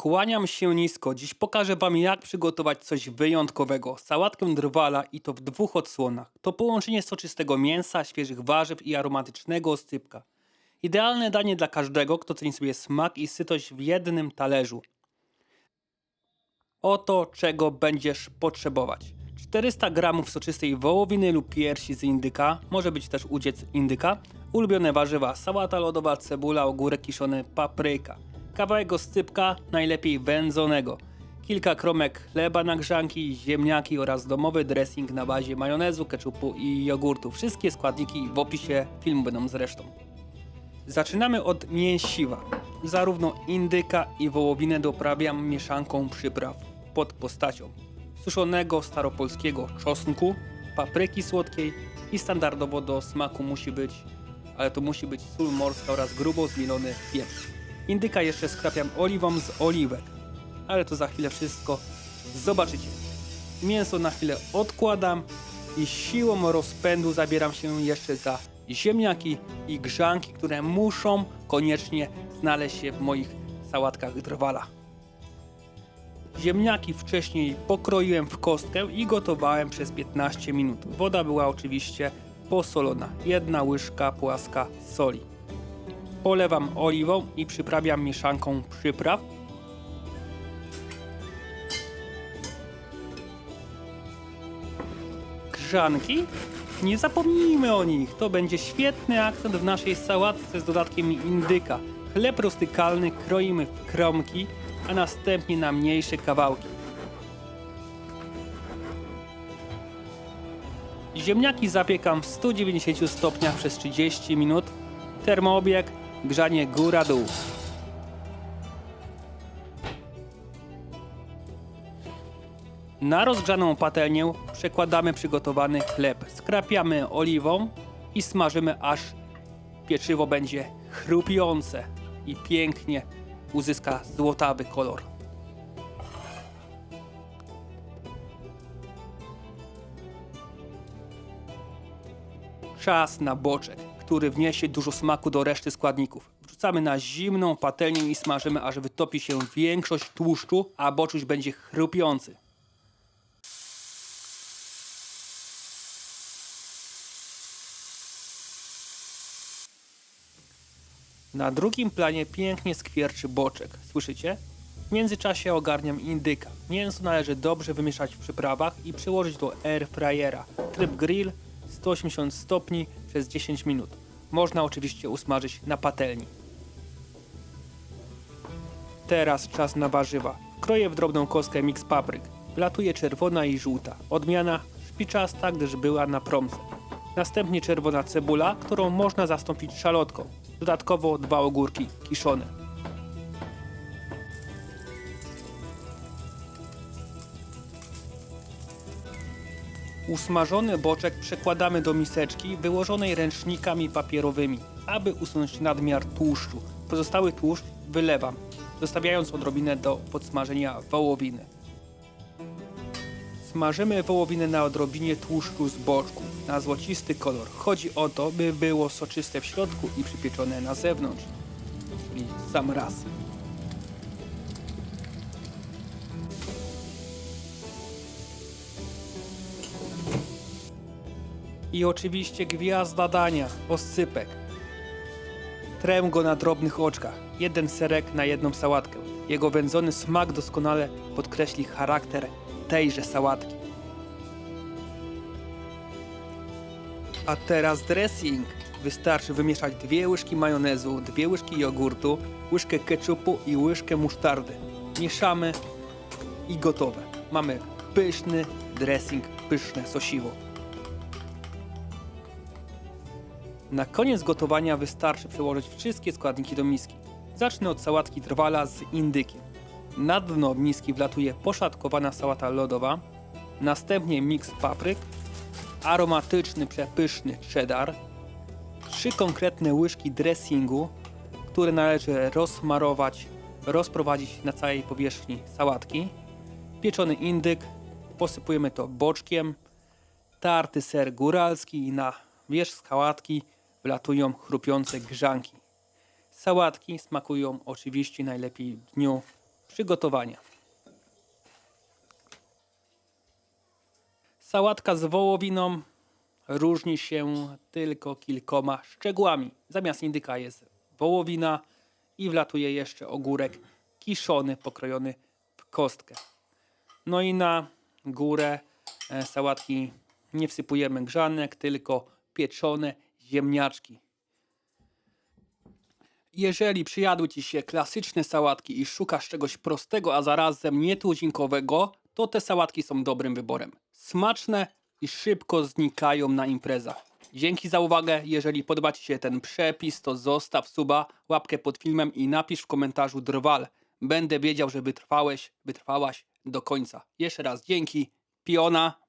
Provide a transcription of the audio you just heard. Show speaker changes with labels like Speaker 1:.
Speaker 1: Kłaniam się nisko. Dziś pokażę Wam, jak przygotować coś wyjątkowego. Sałatkę drwala i to w dwóch odsłonach. To połączenie soczystego mięsa, świeżych warzyw i aromatycznego oscypka. Idealne danie dla każdego, kto ceni sobie smak i sytość w jednym talerzu. Oto czego będziesz potrzebować. 400 g soczystej wołowiny lub piersi z indyka, może być też udziec indyka, ulubione warzywa, sałata lodowa, cebula, ogórek kiszony, papryka, kawałek oscypka, najlepiej wędzonego, kilka kromek chleba na grzanki, ziemniaki oraz domowy dressing na bazie majonezu, keczupu i jogurtu. Wszystkie składniki w opisie filmu będą zresztą. Zaczynamy od mięsiwa. Zarówno indyka i wołowinę doprawiam mieszanką przypraw pod postacią suszonego staropolskiego czosnku, papryki słodkiej i standardowo do smaku musi być, ale to musi być sól morska oraz grubo zmielony pieprz. Indyka jeszcze skrapiam oliwą z oliwek, ale to za chwilę wszystko zobaczycie. Mięso na chwilę odkładam i siłą rozpędu zabieram się jeszcze za ziemniaki i grzanki, które muszą koniecznie znaleźć się w moich sałatkach drwala. Ziemniaki wcześniej pokroiłem w kostkę i gotowałem przez 15 minut. Woda była oczywiście posolona. Jedna łyżka płaska soli. Polewam oliwą i przyprawiam mieszanką przypraw. Grzanki? Nie zapomnijmy o nich. To będzie świetny akcent w naszej sałatce z dodatkiem indyka. Chleb rustykalny kroimy w kromki, a następnie na mniejsze kawałki. Ziemniaki zapiekam w 190 stopniach przez 30 minut. Termoobieg, grzanie góra-dół. Na rozgrzaną patelnię przekładamy przygotowany chleb. Skrapiamy oliwą i smażymy aż pieczywo będzie chrupiące i pięknie uzyska złotawy kolor. Czas na boczek, który wniesie dużo smaku do reszty składników. Wrzucamy na zimną patelnię i smażymy, aż wytopi się większość tłuszczu, a boczuś będzie chrupiący. Na drugim planie pięknie skwierczy boczek. Słyszycie? W międzyczasie ogarniam indyka. Mięso należy dobrze wymieszać w przyprawach i przyłożyć do air fryera. Tryb grill 180 stopni przez 10 minut. Można oczywiście usmażyć na patelni. Teraz czas na warzywa. Kroję w drobną kostkę miks papryk. Wlatuje czerwona i żółta. Odmiana szpiczasta, gdyż była na promce. Następnie czerwona cebula, którą można zastąpić szalotką. Dodatkowo dwa ogórki kiszone. Usmażony boczek przekładamy do miseczki wyłożonej ręcznikami papierowymi, aby usunąć nadmiar tłuszczu. Pozostały tłuszcz wylewam, zostawiając odrobinę do podsmażenia wołowiny. Smażymy wołowinę na odrobinie tłuszczu z boczku, na złocisty kolor. Chodzi o to, by było soczyste w środku i przypieczone na zewnątrz, czyli sam raz. I oczywiście gwiazda dania, oscypek. Trę go na drobnych oczkach. Jeden serek na jedną sałatkę. Jego wędzony smak doskonale podkreśli charakter tejże sałatki. A teraz dressing. Wystarczy wymieszać dwie łyżki majonezu, dwie łyżki jogurtu, łyżkę ketchupu i łyżkę musztardy. Mieszamy i gotowe. Mamy pyszny dressing, pyszne sosiwo. Na koniec gotowania wystarczy przełożyć wszystkie składniki do miski. Zacznę od sałatki trwala z indykiem. Na dno miski wlatuje poszatkowana sałata lodowa, następnie miks papryk, aromatyczny, przepyszny cheddar, trzy konkretne łyżki dressingu, które należy rozsmarować, rozprowadzić na całej powierzchni sałatki, pieczony indyk, posypujemy to boczkiem, tarty ser góralski i na wierzch sałatki wlatują chrupiące grzanki. Sałatki smakują oczywiście najlepiej w dniu Przygotowanie. Sałatka z wołowiną różni się tylko kilkoma szczegółami. Zamiast indyka jest wołowina i wlatuje jeszcze ogórek kiszony, pokrojony w kostkę. No i na górę e, sałatki nie wsypujemy grzanek, tylko pieczone ziemniaczki. Jeżeli przyjadły Ci się klasyczne sałatki i szukasz czegoś prostego, a zarazem nietuzinkowego, to te sałatki są dobrym wyborem. Smaczne i szybko znikają na imprezach. Dzięki za uwagę. Jeżeli podoba Ci się ten przepis, to zostaw suba, łapkę pod filmem i napisz w komentarzu drwal. Będę wiedział, że wytrwałeś, wytrwałaś do końca. Jeszcze raz dzięki. Piona.